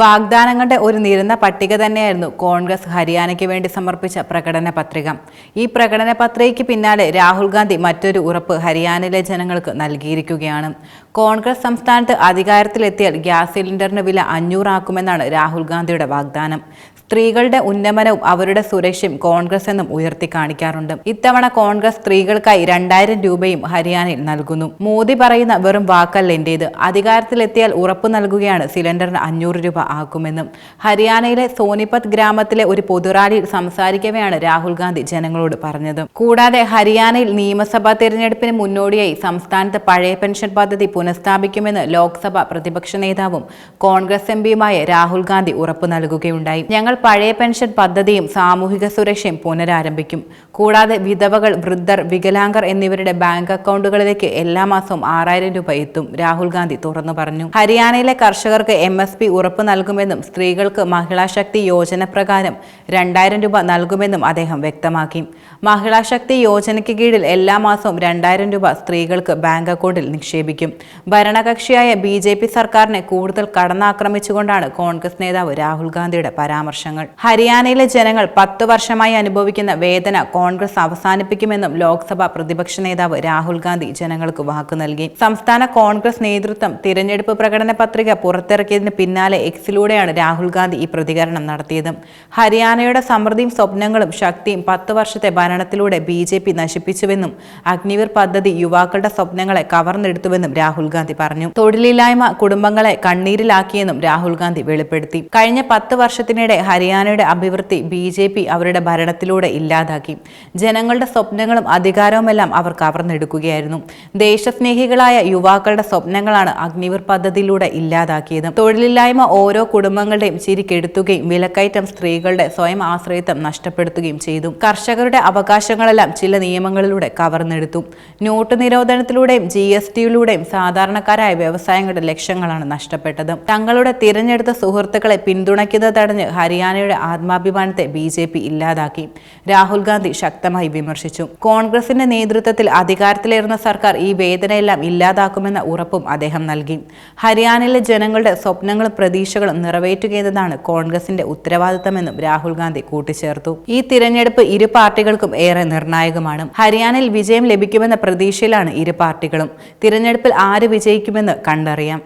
വാഗ്ദാനങ്ങളുടെ ഒരു നിരന്ന പട്ടിക തന്നെയായിരുന്നു കോൺഗ്രസ് ഹരിയാനയ്ക്ക് വേണ്ടി സമർപ്പിച്ച പ്രകടന പത്രിക. ഈ പ്രകടന പത്രികയ്ക്ക് പിന്നാലെ രാഹുൽ ഗാന്ധി മറ്റൊരു ഉറപ്പ് ഹരിയാനയിലെ ജനങ്ങൾക്ക് നൽകിയിരിക്കുകയാണ്. കോൺഗ്രസ് സംസ്ഥാനത്ത് അധികാരത്തിലെത്തിയാൽ ഗ്യാസ് സിലിണ്ടറിന് വില അഞ്ഞൂറാക്കുമെന്നാണ് രാഹുൽ ഗാന്ധിയുടെ വാഗ്ദാനം. സ്ത്രീകളുടെ ഉന്നമനവും അവരുടെ സുരക്ഷയും കോൺഗ്രസ് എന്നും ഉയർത്തി കാണിക്കാറുണ്ട്. ഇത്തവണ കോൺഗ്രസ് സ്ത്രീകൾക്കായി രണ്ടായിരം രൂപയും ഹരിയാനയിൽ നൽകുന്നു. മോദി പറയുന്ന വെറും വാക്കല്ല എന്റേത്. അധികാരത്തിലെത്തിയാൽ ഉറപ്പു നൽകുകയാണ് സിലിണ്ടറിന് അഞ്ഞൂറ് രൂപ ആക്കുമെന്നും. ഹരിയാനയിലെ സോനിപത് ഗ്രാമത്തിലെ ഒരു പൊതുറാലിയിൽ സംസാരിക്കവെയാണ് രാഹുൽ ഗാന്ധി ജനങ്ങളോട് പറഞ്ഞത്. കൂടാതെ ഹരിയാനയിൽ നിയമസഭാ തെരഞ്ഞെടുപ്പിന് മുന്നോടിയായി സംസ്ഥാനത്ത് പഴയ പെൻഷൻ പദ്ധതി പുനഃസ്ഥാപിക്കുമെന്ന് ലോക്സഭ പ്രതിപക്ഷ നേതാവും കോൺഗ്രസ് എം പിയുമായ രാഹുൽ ഗാന്ധി ഉറപ്പു നൽകുകയുണ്ടായി. ഞങ്ങൾ പഴയ പെൻഷൻ പദ്ധതിയും സാമൂഹിക സുരക്ഷയും പുനരാരംഭിക്കും. കൂടാതെ വിധവകൾ വൃദ്ധർ വികലാംഗർ എന്നിവരുടെ ബാങ്ക് അക്കൗണ്ടുകളിലേക്ക് എല്ലാ മാസവും ആറായിരം രൂപ എത്തും രാഹുൽ ഗാന്ധി തുറന്നു പറഞ്ഞു. ഹരിയാനയിലെ കർഷകർക്ക് എം എസ് പി ഉറപ്പ് നൽകുമെന്നും സ്ത്രീകൾക്ക് മഹിളാശക്തി യോജന പ്രകാരം രണ്ടായിരം രൂപ നൽകുമെന്നും അദ്ദേഹം വ്യക്തമാക്കി. മഹിളാശക്തി യോജനയ്ക്ക് കീഴിൽ എല്ലാ മാസവും രണ്ടായിരം രൂപ സ്ത്രീകൾക്ക് ബാങ്ക് അക്കൗണ്ടിൽ നിക്ഷേപിക്കും. ഭരണകക്ഷിയായ ബി സർക്കാരിനെ കൂടുതൽ കടന്നാക്രമിച്ചുകൊണ്ടാണ് കോൺഗ്രസ് നേതാവ് രാഹുൽ ഗാന്ധിയുടെ പരാമർശങ്ങൾ ഹരിയാനയിലെ ജനങ്ങൾ പത്ത് വർഷമായി അനുഭവിക്കുന്ന വേദന കോൺഗ്രസ് അവസാനിപ്പിക്കുമെന്നും ലോക്സഭ പ്രതിപക്ഷ നേതാവ് രാഹുൽ ഗാന്ധി ജനങ്ങൾക്ക് വാക്കു നൽകി. സംസ്ഥാന കോൺഗ്രസ് നേതൃത്വം തിരഞ്ഞെടുപ്പ് പ്രകടന പത്രിക പുറത്തിറക്കിയതിന് പിന്നാലെ എക്സിലൂടെയാണ് രാഹുൽ ഗാന്ധി ഈ പ്രതികരണം നടത്തിയത്. ഹരിയാനയുടെ സമൃദ്ധിയും സ്വപ്നങ്ങളും ശക്തിയും പത്ത് വർഷത്തെ ഭരണത്തിലൂടെ ബി ജെ പി നശിപ്പിച്ചുവെന്നും അഗ്നിവീർ പദ്ധതി യുവാക്കളുടെ സ്വപ്നങ്ങളെ കവർന്നെടുത്തുവെന്നും രാഹുൽ ഗാന്ധി പറഞ്ഞു. തൊഴിലില്ലായ്മ കുടുംബങ്ങളെ കണ്ണീരിലാക്കിയെന്നും രാഹുൽ ഗാന്ധി വെളിപ്പെടുത്തി. കഴിഞ്ഞ പത്ത് വർഷത്തിനിടെ ഹരിയാനയുടെ അഭിവൃദ്ധി ബി ജെ പി അവരുടെ ഭരണത്തിലൂടെ ഇല്ലാതാക്കി. ജനങ്ങളുടെ സ്വപ്നങ്ങളും അധികാരവുമെല്ലാം അവർ കവർന്നെടുക്കുകയായിരുന്നു ദേശസ്നേഹികളായ യുവാക്കളുടെ സ്വപ്നങ്ങളാണ് അഗ്നിവീർ പദ്ധതിയിലൂടെ ഇല്ലാതാക്കിയത്. തൊഴിലില്ലായ്മ ഓരോ കുടുംബങ്ങളുടെയും ചിരി കെടുത്തുകയും വിലക്കയറ്റം സ്ത്രീകളുടെ സ്വയം ആശ്രയത്വം നഷ്ടപ്പെടുത്തുകയും ചെയ്തു. കർഷകരുടെ അവകാശങ്ങളെല്ലാം ചില നിയമങ്ങളിലൂടെ കവർന്നെടുത്തു. നോട്ട് നിരോധനത്തിലൂടെയും ജി എസ് ടിയിലൂടെയും സാധാരണക്കാരായ വ്യവസായങ്ങളുടെ ലക്ഷ്യങ്ങളാണ് നഷ്ടപ്പെട്ടത്. തങ്ങളുടെ തിരഞ്ഞെടുത്ത സുഹൃത്തുക്കളെ പിന്തുണയ്ക്കുന്നത് തടഞ്ഞ് ഹരിയാനയുടെ ആത്മാഭിമാനത്തെ ബി ജെ പി ഇല്ലാതാക്കി. രാഹുൽ ഗാന്ധി ശക്തമായി വിമർശിച്ചു. കോൺഗ്രസിന്റെ നേതൃത്വത്തിൽ അധികാരത്തിലേറുന്ന സർക്കാർ ഈ വേദനയെല്ലാം ഇല്ലാതാക്കുമെന്ന ഉറപ്പും അദ്ദേഹം നൽകി. ഹരിയാനയിലെ ജനങ്ങളുടെ സ്വപ്നങ്ങളും പ്രതീക്ഷകളും നിറവേറ്റുകയെന്നതാണ് കോൺഗ്രസിന്റെ ഉത്തരവാദിത്തമെന്നും രാഹുൽ ഗാന്ധി കൂട്ടിച്ചേർത്തു. ഈ തിരഞ്ഞെടുപ്പ് ഇരു പാർട്ടികൾക്കും ഏറെ നിർണായകമാണ്. ഹരിയാനയിൽ വിജയം ലഭിക്കുമെന്ന പ്രതീക്ഷയിലാണ് ഇരു പാർട്ടികളും. തിരഞ്ഞെടുപ്പിൽ ആര് വിജയിക്കുമെന്ന് കണ്ടറിയാം.